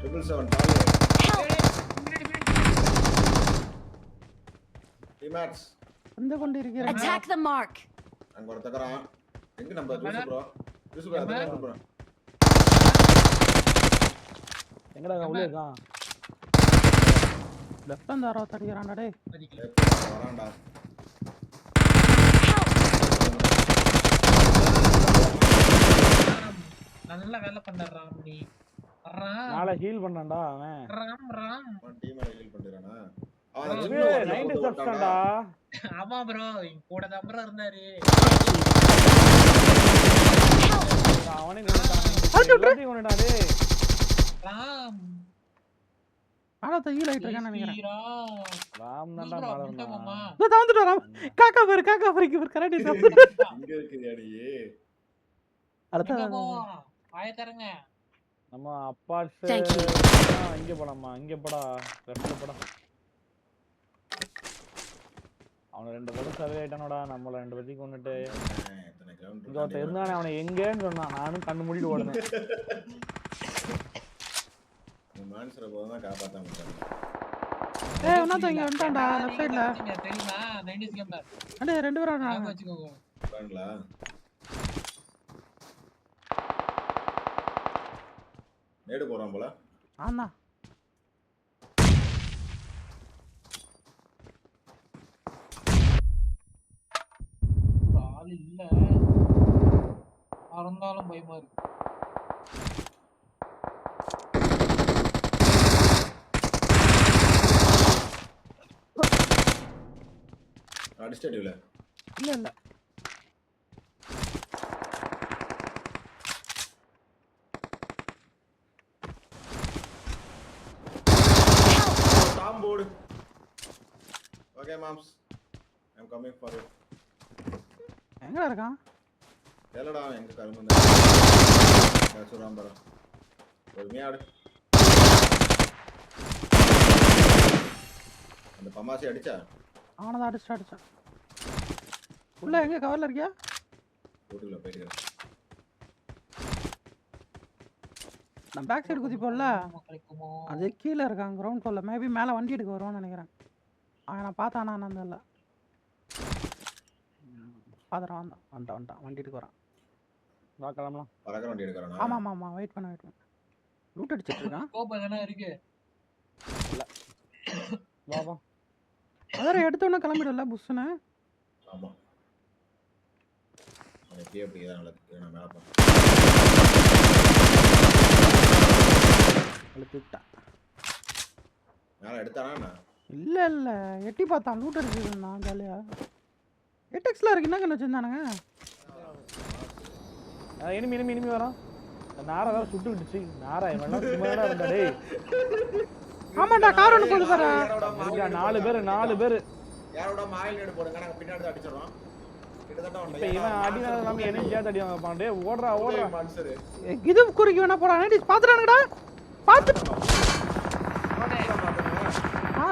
Triple seven டிமேட்ஸ் வந்து கொண்டு இருக்கிறேன் Attack the mark. அங்க ஒரு தக்கறான் எங்க நம்ம ஜூஸ் ப்ரோ ஜூஸ் ப்ரோ அதான் ப்ரோ எங்கடா இருக்கான்? உள்ளே இருக்கான்? லெஃப்ட் அந்த அறுபத்தி அடிக்கிறான்டா டேய் வரான்டா. நல்லா வேலை பண்ண ராம் நாளை ஹீல் பண்ணான்டா அவன். ராம் ராம் டீம் ஹீல் சப்ஸ்டான்டா ஆமா ப்ரோ கூட தான் ப்ரோ இருந்தாரு. அவனே ராம். ஆடத்தை ஹீல் ஆயிட்டு இருக்கான்னு நினைக்கிறேன். ராம் தான்டா மாமா. தந்துட்டு காக்கா பாரு காக்கா பாரு இங்க கரெக்ட் இங்க நீ அடுத்த. வாயை. நம்ம you. இங்க போலாமா இங்க போடா லெஃப்ட்ல போடா அவன ரெண்டு பேரும் சர்வே ஆயிட்டானோடா நம்மள ரெண்டு பேத்தையும் கொண்டுட்டு இங்க இருந்தானே அவனை எங்கேன்னு சொன்னான் நானும் கண்ணு மூடிட்டு ஓடுனேன் மான்சரை போதான் காப்பாத்த முடியாது ஏய் ஒன்னாத்த இங்க வந்துட்டான்டா லெஃப்ட் சைடுல தெரியுமா 90s gamer. அடே ரெண்டு பேரும். வச்சுக்கோங்க. நேடு போறான் போல. ஆனா ஆள் இல்ல. மறந்தாலும் பயமா இருக்கு. அடிஸ்டேட்டிவ்ல இல்ல இல்ல டாம் போர்டு moms I am coming for you எங்கடா இருக்கான் எல்லடா எங்க கரும்பு சொல்றான் பாரு பொறுமையா ஆடு அந்த பமாசி அடிச்சா அவனை தான் அடிச்சு அடிச்சான் உள்ள எங்க கவர்ல இருக்கியா வீட்டுக்குள்ள போயிட்டு நான் பேக் சைடு குதி கிடைக்குமோ அது கீழே இருக்கான் கிரவுண்ட் ஃப்ளோர்ல மேபி மேலே வண்டி எடுக்க வருவான்னு நினைக்கிறேன் நான் பார்த்தானா நான் இல்லை. பார்த்துறான் வந்தான். வந்துட்டான் வந்துட்டான் வண்டி எடுக்க வரான். வா கிளம்பலாம். பறக்கிற வண்டி எடுக்கிறானா ஆமாம் ஆமாம் ஆமாம் வெயிட் பண்ண வெயிட் பண்ண. லூட் அடிச்சிட்டு இருக்கான். கோப்பை தானே இருக்கு? வா வா. அதான் எடுத்தோன்னே கிளம்பிடும்ல புஷ்ஷுன்னு? ஆமா. அவன் எப்படியே அப்படி தான் நடக்குது. நான் மேலே மேலே எடுத்தானா? இல்லை இல்லை. எட்டி பார்த்தான். லூட் அடிச்சிட்டு இருந்தான் ஜாலியாக எட்டெக்ஸில் இருக்கு. என்ன கண்ணு வச்சுருந்தானுங்க? இனிமே இனிமே இனிமே வரான் இந்த நாரை வேற சுட்டு விட்டுச்சு. நாரா இவன் எல்லாம் சும்மா தானே இருந்தா டேய். ஆமாண்டா கார் ஒன்று போகுது பாரு நாலு பேர் நாலு பேர். யாரோட மாயில் நேடு போடுங்க நாங்கள் பின்னாடி அடிச்சிடறோம் கிட்டத்தட்ட இப்ப இவன் அடி வேலை இல்லாம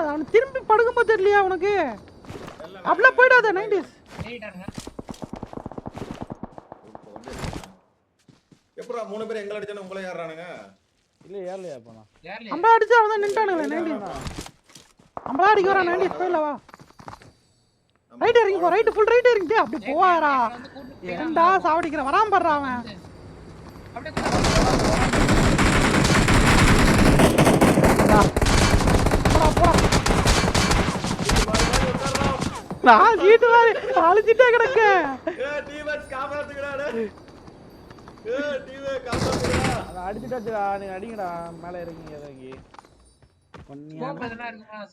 அவனுக்கு திரும்பி படுக்கும்போது தெரியலையா உனக்கு? அப்படிலாம் போயிடாத நைன்டிஸ் எப்படா மூணு பேர் எங்களை அடிச்சானு உங்களை ஏறானுங்க இல்ல ஏறலையா போனா நம்மளா அடிச்சு அவன் தான் நின்ட்டானுங்களே நைன்டிஸ் நம்மளா அடிக்க வரான் நைன்டிஸ் போயிடல வா. ரைட் இறங்கி போ ரைட் ஃபுல் ரைட் இறங்கி அப்படி போவாரா? ஏன்டா சாவடிக்கிற வராம படுறா அவன் அப்படியே கூட்டு போடா போடா நான் சீட்டு மாதிரி அழிச்சிட்டே கிடக்க அடிச்சுட்டாச்சுடா நீங்க அடிங்கடா மேல இறங்கி இறங்கி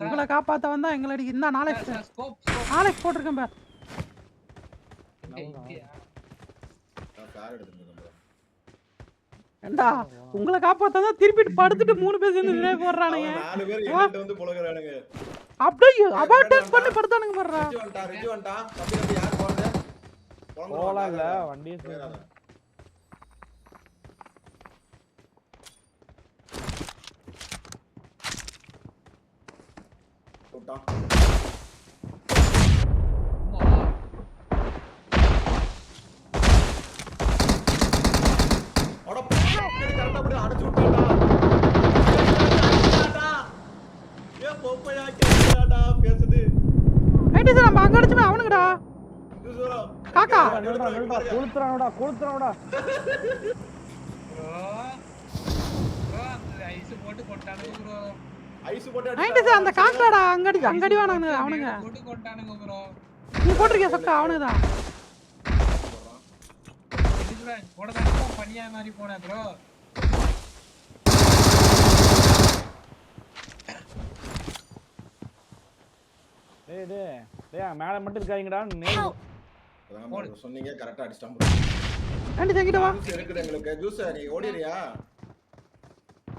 உங்களை காப்பாத்த வந்தா எங்களை அடிக்க இந்த நாளைக்கு நாளைக்கு போட்டிருக்கேன் பார். கார். ஏண்டா உங்களை காப்பாத்தா தான் திருப்பிட்டு படுத்துட்டு மூணு பேர் சேர்ந்து விரை போடுறானுங்க. நாலு பேர் எங்கிட்ட வந்து புலகுறானுங்க. அப்படியே அபார்டன்ஸ் பண்ணி படுத்தானுங்க பாடுறா ரிஜி வந்துட்டான் ரிஜி வந்துட்டான் தம்பி தம்பி யார் போறது? போலாம் இல்ல வண்டியை போயிடாத. விட்டான். காக்கா. கொளுத்துறானடா கொளுத்துறானடா. ஐஸ் போட்டு கொண்டானுங்க ப்ரோ ஐஸ் போட்டு நைன்டி சார் அந்த காக்காடா அங்க அடி அங்க அடி வானானுங்க அவனுங்க. போட்டு கொண்டானுங்க ப்ரோ நீ போட்டிருக்கிய சொக்கா அவனுக்கு தான் பனியா மாதிரி போனேன் ப்ரோ டேய் டேய் டேய் மேல மட்டும் இருக்காதீங்கடா bro, சொன்னீங்க கரெக்டா அடிச்சிட்டான் bro. நைன்டி சார் கிட்ட வா. ஜூஸ் இருக்குது எங்களுக்கு. ஜூஸ் நீ ஓடிறியா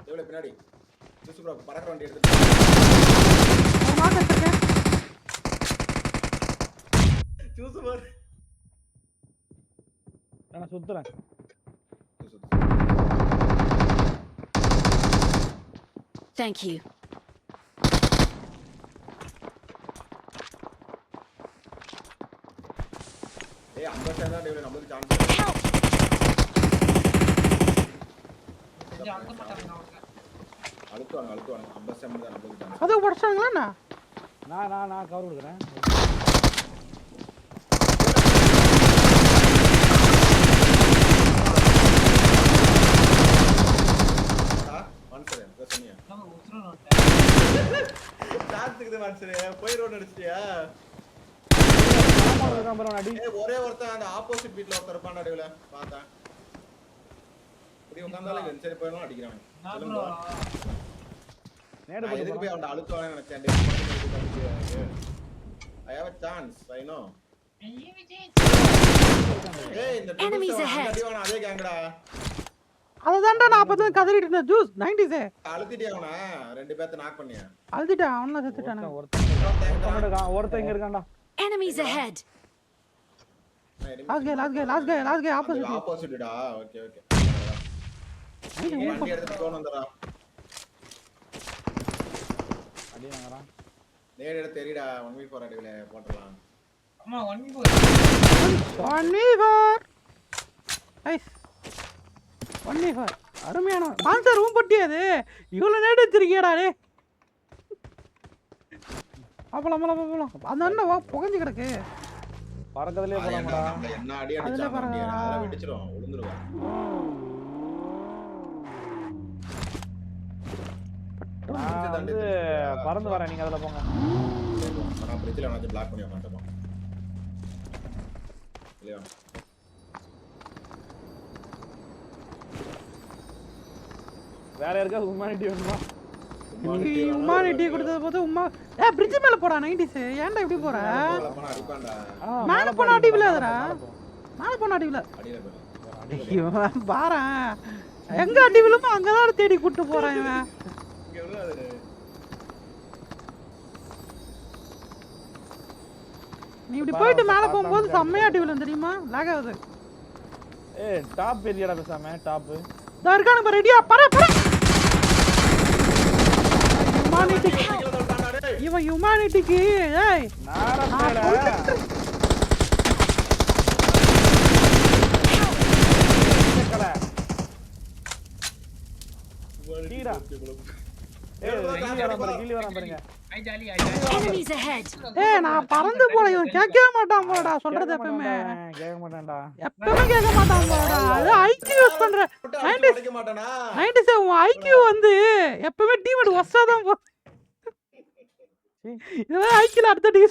எவ்வளவு பின்னாடி? ஜூஸ் ப்ரோ பறக்கிற வண்டி எடுத்து ஒரு மார்க் வச்சிருக்கேன் ஜூஸ் ப்ரோ. நான் சுத்துறேன். Thank you. ஏய் அந்த சைடு தான் டேவிட் நமக்கு சான்ஸ் கொஞ்சம் அங்க மாட்டாங்க அழுத்துவாங்க அழுத்துவாங்க ஐம்பது செவன் தான் நமக்கு சான்ஸ் அது உடச்சாங்களா நான் நான் நான் கவர் கொடுக்குறேன் மனுஷரே இதை சொன்னியா நம்ம உசுரோம் சான்ஸ் இருக்குது மனுஷரே போய் ரோட் அடிச்சிட்டியா ஆமா இருக்கான் பாரு அடி ஒரே ஒருத்தன் அந்த ஆப்போசிட் வீட்ல ஒருத்தர் இருப்பான் நடுவுல பார்த்தேன். இப்படி உட்கார்ந்தாலும் இந்த சரி போயிடும் அடிக்கிறான். நேடு போட்டு எதுக்கு. போய் அவன் அழுத்துவானு நினைச்சேன். I have a chance I know ஏய் இந்த Enemies 27 ahead. அடிவான அதே கேங்கடா அதை தான்டா நான் அப்போ தான் கதறிட்டு இருந்தேன். ஜூஸ் நைன்டி சார் அழுத்திட்டியா அவன? ரெண்டு பேர்த்த நாக் பண்ணியா? அழுதுட்டான் அவன்லாம் செத்துட்டானுங்க ஒருத்தன் ஒருத்தன் ஒருத்தன் ஒருத்தன் இங்க இருக்கான்டா. Enemies ahead. Last K last K last K last K opposite ஆப்போசிட்டா ஓகே ஓகே வண்டி எடுத்துட்டு போன் வந்துடா அடி வாங்குறான். நேடு எடுத்து தெரியுடா ஒன் வீக் ஃபோர் அடிவில போட்டுடலாம். அம்மா one one V four ice one V four அருமையான மான்சர் ரூம் பட்டி அது. இவ்வளோ நேரம் வச்சிருக்கியடா டே அப்பலாம் அப்பலாம் அப்பலாம் அந்த அண்ணன் வா புகஞ்சு கிடக்கு. பறக்கதுலயே அது என்ன போலாம்டா நம்மள என்ன அடி அடிச்சா அதெல்லாம் வெடிச்சிரும் விழுந்துருவான் நான் வந்து பறந்து வரேன் நீங்க அதுல போங்க. நான் பிரிட்ஜில் வச்சு பிளாக் பண்ணி உட்காந்துப்போம் இல்லையா? வேற யாருக்காவது ஹியூமனிட்டி வேணுமா? உமானிட்டி கொடுத்தது போது உமா ஏ பிரிட்ஜ் மேல போடா நைன்டிஸ் ஏன்டா இப்படி போற? மேல போனா அடி விழாதுடா. மேல போன அடி விழ ஐயோ பாரேன். எங்க அடி விழுமோ அங்கதான் தேடி கூட்டு போறான் இவன். நீ இப்படி போயிட்டு மேல போகும்போது செம்மையா அடி விழும் தெரியுமா? லாக் ஆகுது. ஏய் டாப் ஏரியாடா பேசாம டாப் இதோ இருக்கானுங்க பாரு ரெடியா பர பர. ஹியூமானிட்டிக்கு இவன் ஹியூமானிட்டிக்கு ஏய். நாரப்பேல நான் பறந்து போல இவன் கேட்கவே மாட்டான் போலடா சொல்றது எப்பவுமே மாட்டான்டா, கேட்க மாட்டான்டா. எப்பவுமே கேட்க மாட்டான் அது ஐக்கியூ யூஸ் பண்ற. நைன்டி அடிக்க மாட்டானா? நைன்டி செவன் உன் ஐக்கியூ வந்து எப்பவுமே டீம் ஒஸ்டா தான் போ சீ. இதுவே ஐக்கியூல அடுத்த நீ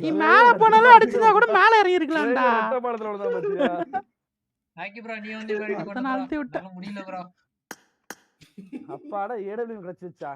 நினைச்சா மேல போனாலும் அடிச்சதா கூட மேல இறங்கி இருக்கலாம்டா ஆக்கி ப்ரோ நீ வந்து முடியல ப்ரோ அப்பாடா ஏடபிள்யூ கிடைச்சிருச்சா?